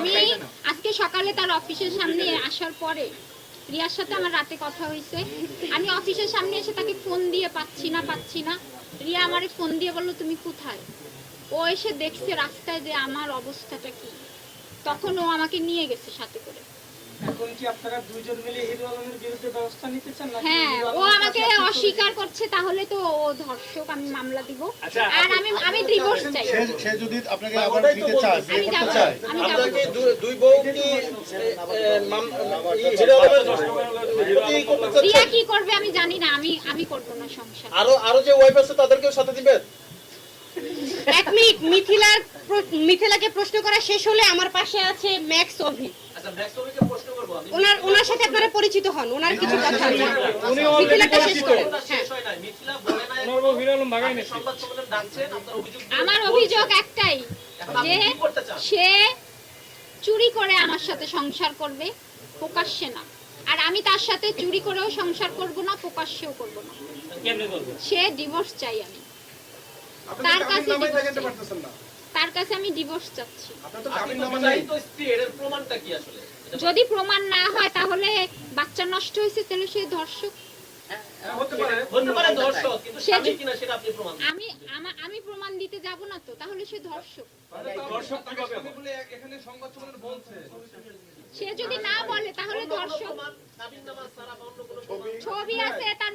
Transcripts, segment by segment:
আমি আজকে সকালে তার অফিসের সামনে আসার পরে রিয়ার সাথে আমার রাতে কথা হয়েছে। আমি অফিসের সামনে এসে তাকে ফোন দিয়ে পাচ্ছি না পাচ্ছি না। রিয়া আমারে ফোন দিয়ে বলল তুমি কোথায়? ও এসে দেখছে রাস্তায় যে আমার অবস্থাটা কি। তখন ও আমাকে নিয়ে গেছে সাথে করে। এখন কি আপনারা দুইজন মিলে হিরো আলমের বিরুদ্ধে ব্যবস্থা নিতে চান হ্যাঁ ও আমাকে অস্বীকার করছে তাহলে তো ও ধর্ষক আমি মামলা দিব। আচ্ছা, আর আমি আমি ডিভোর্স চাই। সে সে যদি আপনাকে আবার দিতে চায়। বিয়ে আমি করতে চায়। যাব। দু- দুই বউ কি? রিয়া কি করবে আমি জানি না আমি আমি করব না সংসার। আরও আরও যে ওয়াইফ আছে তাদেরকেও সাথে দিবেন এক মিনিট মিথিলার মিথিলাকে প্রশ্ন করা শেষ হলে আমার পাশে আছে ম্যাক্স অভি ওনার ওনার সাথে আপনারা পরিচিত হন ওনার কিছু কথা উনি মিথিলাটা শেষ করেন। হ্যাঁ। আমার অভিযোগ একটাই যে সে চুরি করে আমার সাথে সংসার করবে প্রকাশ্যে না। আর আমি তার সাথে চুরি করেও সংসার করব না প্রকাশ্যেও করব না। সে ডিভোর্স চাই আমি। তার কাছে চাই। তার কাছে আমি ডিভোর্স চাচ্ছি। যদি প্রমাণ না হয় তাহলে বাচ্চা নষ্ট হয়েছে তাহলে সে ধর্ষক। সে আমি আমি প্রমাণ দিতে যাব না তো তাহলে সে ধর্ষক। সে যদি না বলে তাহলে ধর্ষক ছবি আছে তার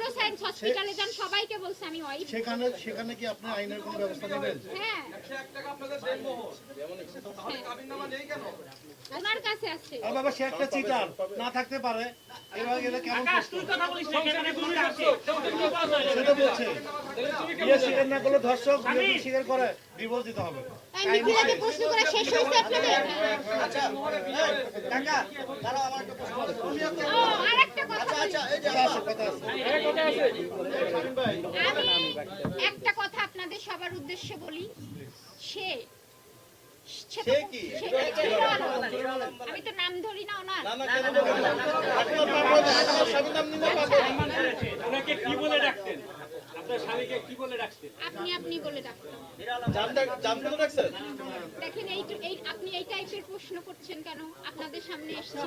হসপিটালে যান সবাইকে বলছে আমি ওয়াইফ সেখানে সেখানে কি আপনি আইনের কোনো ব্যবস্থা নেবেন? হ্যাঁ। ওনার কাছে আছে। আর বাবা সে একটা চিটার না থাকতে পারে। এবার গেলে কেমন আকাশ তুই কথা বলিস না কেন গুরু আছে সেটা বলছে। স্বীকার না করলে ধর্ষক যদি স্বীকার করে ডিভোর্স দিতে হবে। প্রশ্ন করা শেষ হয়েছে আপনাদের? ও আরেকটা কথা বলি। কথা আছে কথা আছে আমি একটা কথা আপনাদের সবার উদ্দেশ্যে বলি। সে সে তো- সে কি? সে- হিরো আলম। আমি তো নাম ধরি না ওনার। না না কেন বলবেন না? আপনার তারপরে আপনার স্বামীর নাম নিলে পাবেন ওনাকে কি বলে ডাকতেন? আপনার স্বামীকে কি বলে ডাকতেন? আপনি আপনি বলে দেখেন এই আপনি এই টাইপের প্রশ্ন করছেন কেন? আপনাদের সামনে এসেছি।